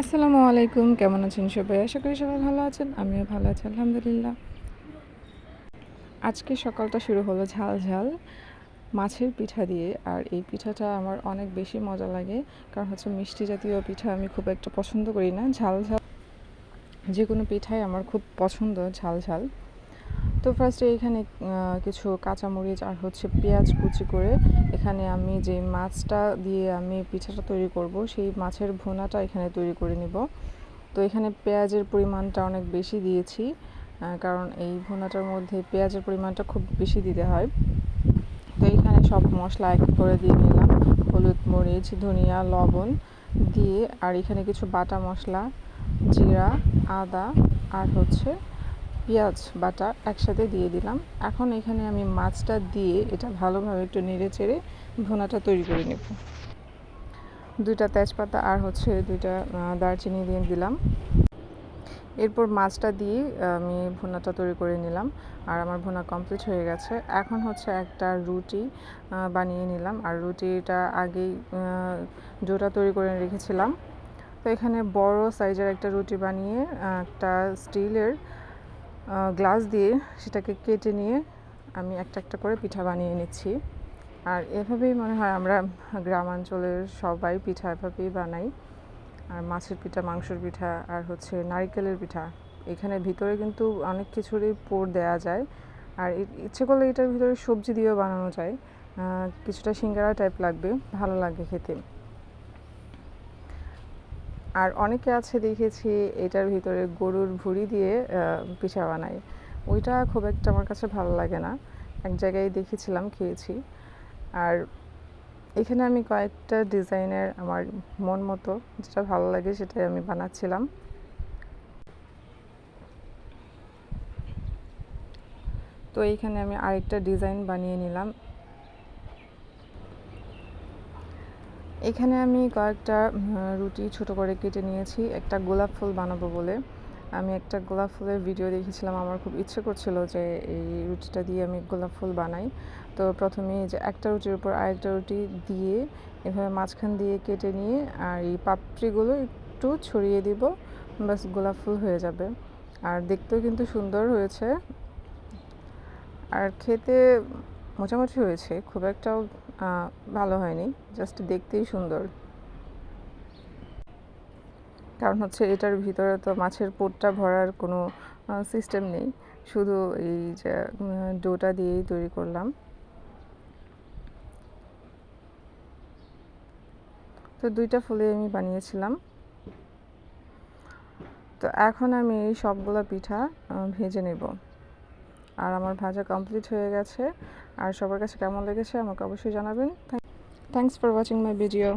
আসসালামু আলাইকুম, কেমন আছেন সবাই? আশা করি সবাই ভালো আছেন, আমিও ভালো আছি, আলহামদুলিল্লাহ। আজকে সকালটা শুরু হলো ঝাল ঝাল, মাছের পিঠা দিয়ে, আর এই পিঠাটা আমার অনেক বেশি মজা লাগে, কারণ হচ্ছে মিষ্টি জাতীয় পিঠা আমি খুব একটা পছন্দ করি না। ঝাল ঝাল, যে কোনো পিঠাই আমার খুব পছন্দ, ঝাল ঝাল। তো ফার্স্টে এখানে কিছু কাঁচামরিচ আর হচ্ছে পেঁয়াজ কুচি করে এখানে আমি যে মাছটা দিয়ে আমি পিঠাটা তৈরি করব, সেই মাছের ভুনাটা এখানে তৈরি করে নিব। তো এখানে পেঁয়াজের পরিমাণটা অনেক বেশি দিয়েছি কারণ এই ভুনাটার মধ্যে পেঁয়াজের পরিমাণটা খুব বেশি দিতে হয়। তো এখানে সব মশলা এক করে দিয়ে নিলাম, হলুদ মরিচ, ধনিয়া, লবণ দিয়ে, আর এখানে কিছু বাটা মশলা, জিরা, আদা, আর হচ্ছে পেঁয়াজ বাটা একসাথে দিয়ে দিলাম। এখন এখানে আমি মাছটা দিয়ে এটা ভালোভাবে একটু নেড়ে চেড়ে ভুনাটা তৈরি করে নেব। দুইটা তেজপাতা আর হচ্ছে দুইটা দারচিনি দিয়ে দিলাম। এরপর মাছটা দিয়ে, আমি ভুনাটা তৈরি করে নিলাম আর আমার ভুনা কমপ্লিট হয়ে গেছে। এখন হচ্ছে একটা রুটি বানিয়ে নিলাম আর রুটিটা আগেই জোটা তৈরি করে রেখেছিলাম। তো এখানে বড় সাইজের একটা রুটি বানিয়ে একটা স্টিলের গ্লাস দিয়ে সেটাকে কেটে নিয়ে আমি একটা একটা করে পিঠা বানিয়ে নিচ্ছি। আর এভাবেই মনে হয় আমরা গ্রামাঞ্চলের সবাই পিঠা এভাবেই বানাই। আর মাছের পিঠা, মাংসের পিঠা, আর হচ্ছে নারিকেলের পিঠা। এখানে ভিতরে কিন্তু অনেক কিছুরই পোর দেওয়া যায়। আর ইচ্ছে করলে এটার ভিতরে সবজি দিয়েও বানানো যায়। কিছুটা সিঙ্গারা টাইপ লাগবে, ভালো লাগে খেতে। আর অনেকে আছে দেখেছি এটার ভিতরে গরুর ভুঁড়ি দিয়ে পিঠা বানায়। ওইটা খুব একটা আমার কাছে ভালো লাগে না। এক জায়গায় দেখেছিলাম, খেয়েছি। আর এখানে আমি কয়েকটা ডিজাইনের আমার মন মতো যেটা ভালো লাগে সেটাই আমি বানাচ্ছিলাম। তো এইখানে আমি আরেকটা ডিজাইন বানিয়ে নিলাম। এখানে আমি কয়েকটা রুটি ছোট করে কেটে নিয়েছি। একটা গোলাপ ফুল বানাবো বলে। আমি একটা গোলাপ ফুলের ভিডিও দেখেছিলাম। আমার খুব ইচ্ছে করছিল যে এই রুটিটা দিয়ে আমি গোলাপ ফুল বানাই। তো প্রথমে যে একটা রুটির উপর আরেকটা রুটি দিয়ে এভাবে মাঝখান দিয়ে কেটে নিয়ে আর এই পাপড়িগুলো একটু ছড়িয়ে দিব, ব্যাস গোলাপ ফুল হয়ে যাবে। আর দেখতেও কিন্তু সুন্দর হয়েছে। আর খেতে মোটামুটি হয়েছে, খুব একটাও ভালো হয়নি জাস্ট দেখতেই সুন্দর। কারণ হচ্ছে এটার ভিতরে তো মাছের পোটটা ভরার কোনো সিস্টেম নেই, শুধু এই যে ডোটা দিয়েই তৈরি করলাম। তো দুইটা ফুলে আমি বানিয়েছিলাম। তো এখন আমি এই সবগুলো পিঠা ভেজে নেব। আর আমার ভাজা কমপ্লিট হয়ে গেছে। আর সবার কাছে কেমন লেগেছে আমাকে অবশ্যই জানাবেন। Thanks for watching my video